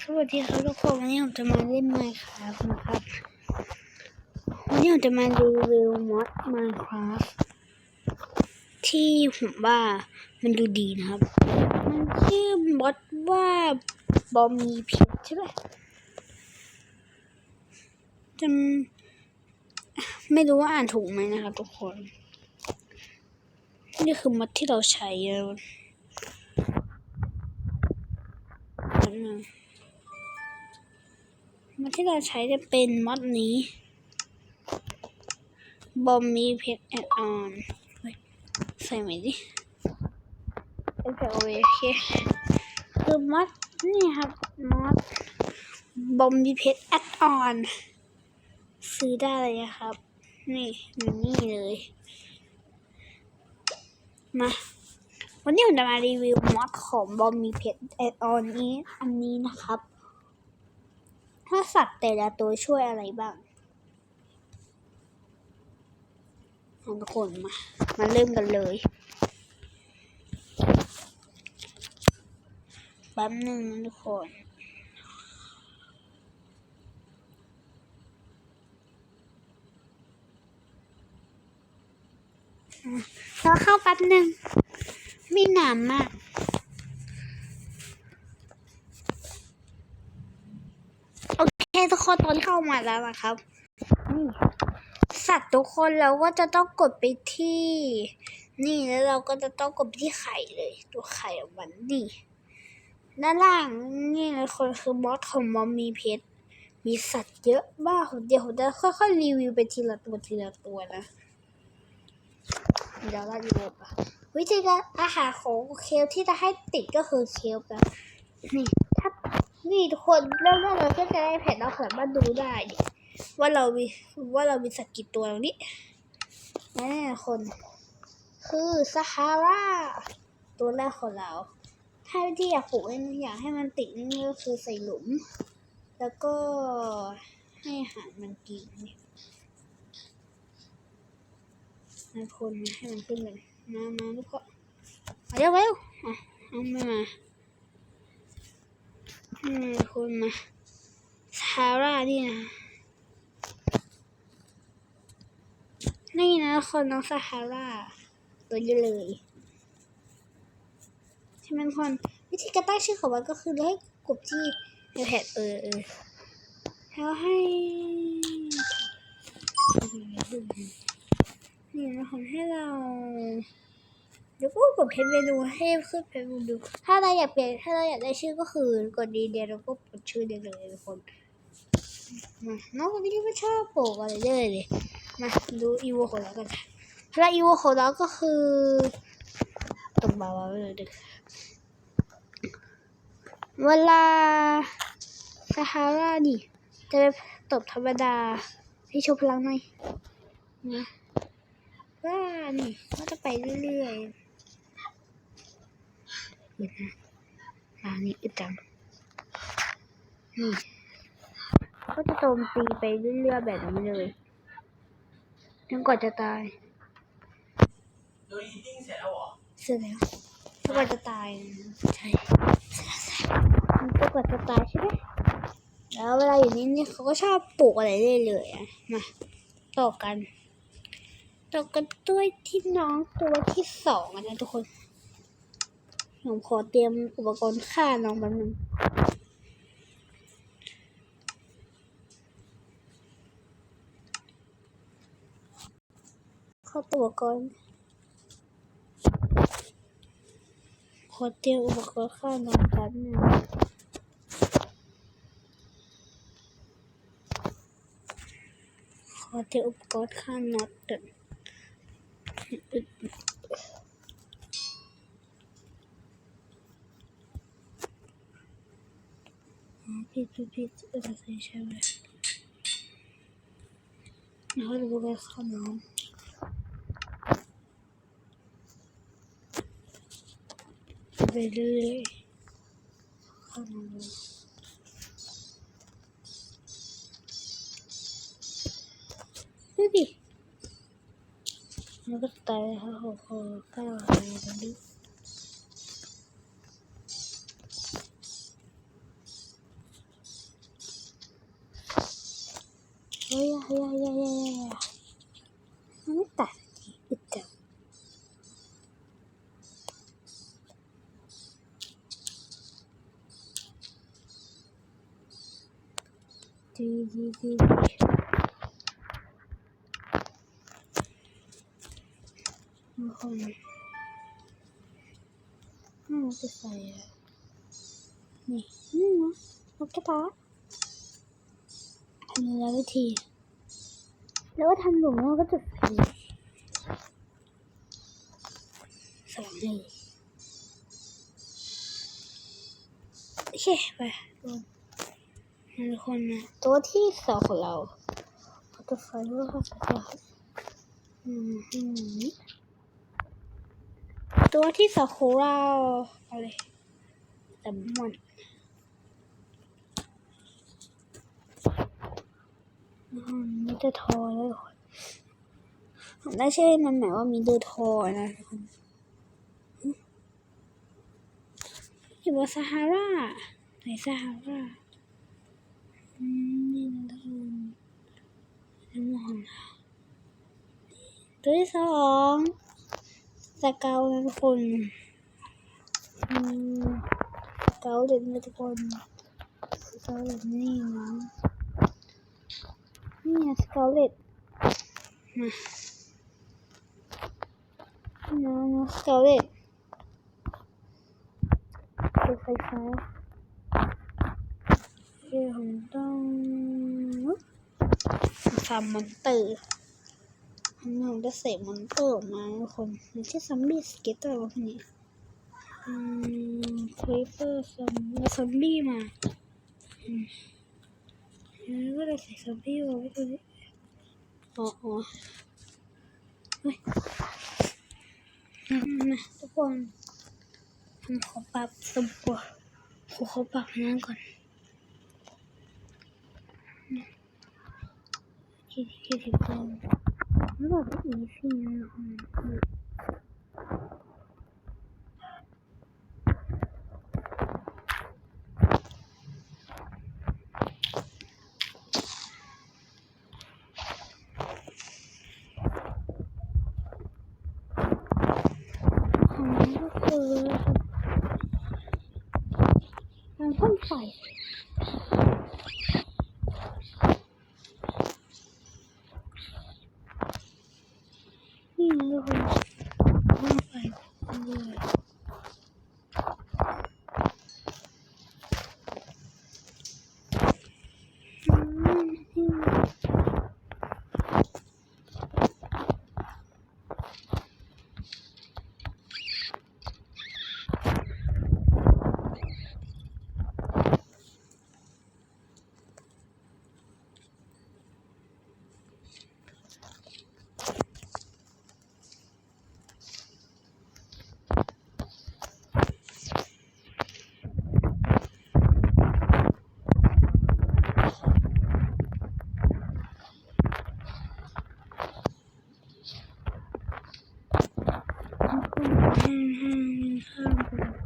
สวัสดีครับทุกคนวันนี้ผมจะมาเล่นไมค์ครับนะครับวันนี้ผมจะมารีวิวมอดไมค์ครับที่ผมว่ามันดูดีนะครับ มันชื่อมอดว่าบอมมีพิษใช่ไหมจำไม่รู้ว่าอ่านถูกไหมนะครับทุกคน นี่คือมอดที่เราใช้เยอ มอดที่เราใช้จะเป็นมอดนี้บอมมีเพชรแอดออนใส่ไหมดิโอเคโอเคคือมอดนี่ครับมอดบอมมีเพชรแอดออนซื้อได้เลยครับ นี่นี่เลยมาวันนี้ผมจะมารีวิวมอดของบอมมีเพชรแอดออนนี้อันนี้นะครับ ถ้าสัตว์แต่ละตัวช่วยอะไรบ้างทุกคนมา มาเริ่มกันเลยแป๊บหนึ่งทุกคนเราเข้าแป๊บหนึ่งไม่นานมาก โอเคทุกคนตอนเข้ามาแล้วนะครับนี่สัตว์ทุกคนเราก็จะต้องกดไปที่ นี่แล้วเราก็จะต้องกดไปที่ไข่เลย ตัวไข่ของมันนี่ด้านล่างนี่เลยคนคือบอสของมอมมีเพชรมีสัตว์เยอะมากเดี๋ยวผมจะค่อยๆรีวิวไปทีละตัวทีละตัวนะเดี๋ยวเราดูวิธีการอาหารของเคลที่จะให้ติดก็คือเคลนะนี่ นี่ทุกคนเริ่มแรกเราก็จะได้แผ่นเราสามารถดูได้ว่าเรามีว่าเรามีสักกี่ตัวตรงนี้แน่คน คือซาฮาราตัวแรกของเรา ถ้าที่อยากปลูกให้อยากให้มันติดนี่ก็คือใส่หลุม แล้วก็ให้อาหารมันกินนี่นะคนให้มันขึ้นเลยมามาลูกก็เอาเร็วเร็วอะเอาไม่มา อืมคุณมาซาร่านี่นะนี่นะคนน้องซาฮาร่าตัวยเลยใช่ไหมทุกคนวิธีการตั้งชื่อของมันก็คือให้กลุ่มที่แพทเออเออแล้วให้นี่นะคนให้เรา ดี๋ยวก็กดเพจเมนูให้ขึ้นเพจเมนู ถ้าเราอยากเปลี่ยนถ้าเราอยากได้ชื่อก็คือกดดีเดียวเราก็กดชื่อได้เลยทุกคนมาน้องคนนี้ไม่ชอบโปกอะไรเลยเลยมาดูอีโวของเรากันแล้วอีโวของเราก็คือตรงบาวาเลยดึกเวลาซาฮาราดิจะไปตบธรรมดาให้โชว์พลังหน่อยนะว่านี่ก็จะไปเรื่อยๆ ห็นนะร้านนี้อึดจัง นี่ ก็จะโจมตีไปเรื่อยๆแบบนี้เลยจนกว่าจะตายโดยอีติ้งเสร็จแล้วเหรอเสร็จแล้วจนกว่าจะตายนะใช่เสร็จแล้วเสร็จแล้วมันจนกว่าจะตายใช่ไหมแล้วเวลาอยู่นี่นี่เขาก็ชอบปลูกอะไรเรื่อยๆอะ มาต่อกัน ต่อกันด้วยที่น้องตัวที่สองอะนะทุกคน ผมขอเตรียมอุปกรณ์ฆ่าน้องแป๊บนึงเข้าตัวก่อนขอเตรียมอุปกรณ์ฆ่าน้องแป๊บนึงขอเตรียมอุปกรณ์ฆ่าน็อตก่อนอ๋อผิดผิดใช่ใช่ไหมแล้วอุปกรณ์ฆ่าน้องไปเรื่อยๆฆ่าน้องเลยดูดิ มันก็ตายแล้วหกหกเก้าอะไรแบ บนี้ฮ้ยเฮ้ยเฮ้ยเฮ้ยเฮ้ยเฮ้ยมันไม่ตัดทีอึดจังดีดีดีดีทุกค นน่าจะใส่อะนี่นี่นะนกกระทำแล้ววิธี แล้วก็ทำหลุมแล้วก็จุดไฟสองเลยโอเคไปลงทุกคนนะตัวที่สองของเราเอาจุดไฟแล้วก็จุดไฟอืมอืมตัวที่สองของเราอาเลยแต่มัน มิเตอร์ทอยแล้วทุกคนผมได้ชื่อมันหมายว่ามิเตอร์ทอยนะทุกคนอยู่บนซาฮาราในซาฮาราอืมนี่นะทุกคนน้ำมันตัวที่สองสเกานะทุกคนสเกาเด็ดนะทุกคนสเกาเด็ดนี่นะ นี่ไงสกลเลตนะนะสกลเลตเป็นไฟฟ้าเดี๋ยวผมต้องทำมอนเตอร์อันนี้ผมจะเสกมอนเตอร์ออกมาทุกคนมันชื่อซัมบี้สเก็ตเตอร์วะพวกนี้อืมครีเปอร์ซัมแล้ซัมบี้มาอืม แล้วก็เลยใส่ซัมบี้มาไว้ตรงนี้อ๋ออ๋อเฮ้ยนะทุกคนผมขอปรับสมบูรณ์ผมขอปรับน้ำก่อนคิดคิดถึงกันไม่แบบอีซี่นะทุกคนของนั้น ก็คือกางพ่นไฟ นี่นะทุกคนพ่นไฟเลยอืม ห้างห้างข้างกัน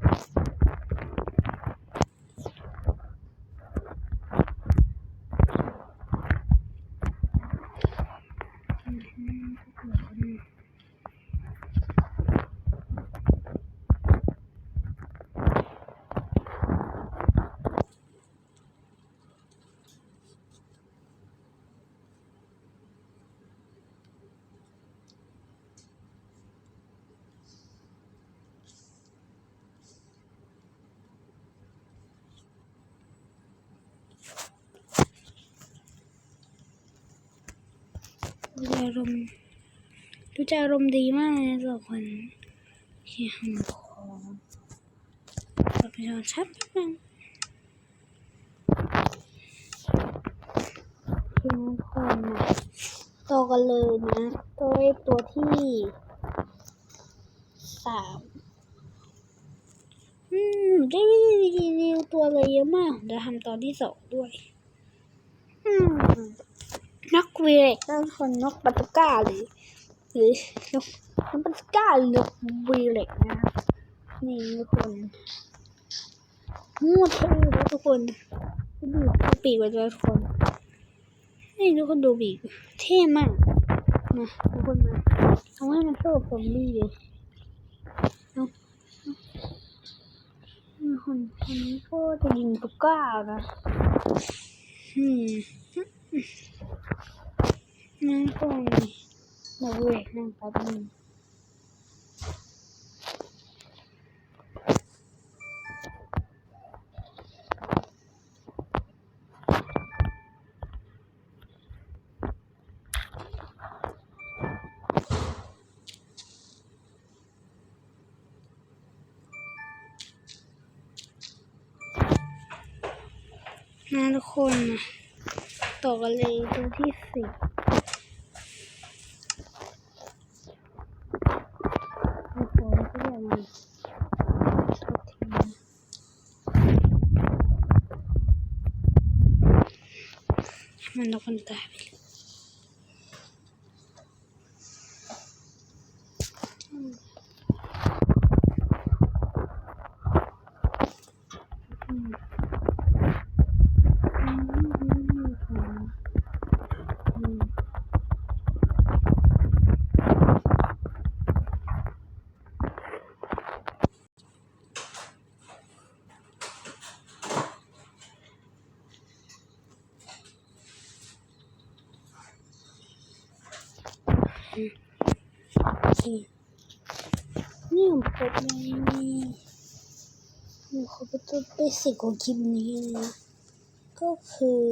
ดูใจอารมณ์ดูใจอารมณ์ดีมากเลยสองคนที่หันคอปรับไปนอนชัดนิดนึงที่น้องคนนะต่อกันเลยนะตัวตัวที่สามอืมได้วิดีวิวตัวเลยเยอะมากเดี๋ยวทำตอนที่สองด้วย อืม นกวีเล็กนั่นคนนกปาตุก้าหรือหรือนกนกปาตุก้าหรือนกวีเล็กนะนี่ทุกคนมั่วเท่แล้วทุกคนดูปีกไว้ด้วยทุกคนนี่ทุกคนดูบีกเท่มากมาทุกคนมาเอาให้มันสู้กับซอมบี้เลยเอาเอาคนคนนี้ก็จะยิงตุกก้านะอืม นั่งก่อนมาเว้ยนั่งแป๊บนึงนะทุกคนต่อกันเลยตัวที่สิบโอ้โหก็อย่างนี้โทษทีนะ มันทุกคนตายไปเลยอืม อืมอืมอืม นี่ผมพบในนี่ผมขอเป็นตัวเบสิกของคลิปนี้นะ ก็คือ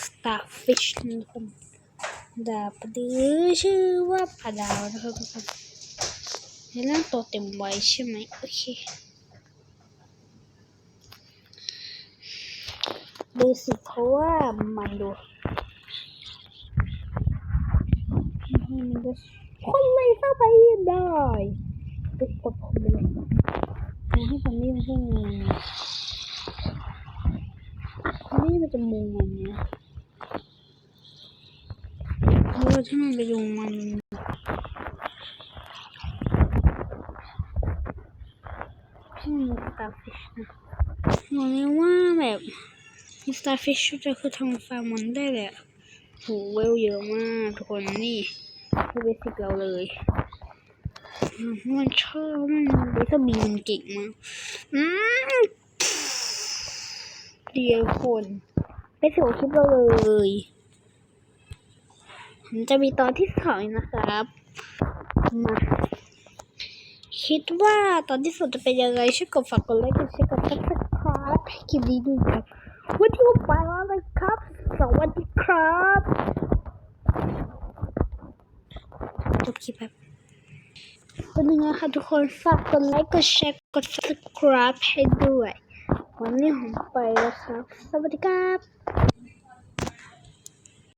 starfish นะครับดาบดือชื่อว่าปลาดาวนะครับทุกคนในร่างตัวเต็มไว้ใช่ไหมโอเคเบสิกเพราะว่ามันดูมันก็ คนเลยเข้าไปได้ไปกดผมไปเลยนะให้ผมนี่มันขึ้นมานี่มันจะมุงมันเนี่ยเออถ้ามันไปยุงมันพี่มันสตาร์ฟิชนะบอกเลยว่าแบบสตาร์ฟิชจะคือทำฟาร์มมันได้เลยอะโหเวลเยอะมากทุกคนนี่ คือเบสิกเราเลยอืมมันชอบมันเบสบีมันเก่งมากอืมเดียวคนไปสู่คลิปเราเลยผมจะมีตอนที่สองอีกนะครับมาคิดว่าตอนที่สุดจะเป็นยังไงช่วยกดฝากกดไลค์กดแชร์กดซับสไครป์ให้คลิปนี้ด้วยครับวันที่ผมไปแล้วนะครับสวัสดีครับ จบคลิปแบบวันนี้นะคะทุกคนฝากกดไลค์กดแชร์กด subscribe ให้ด้วย วันนี้ผมไปแล้วครับ สวัสดีครับ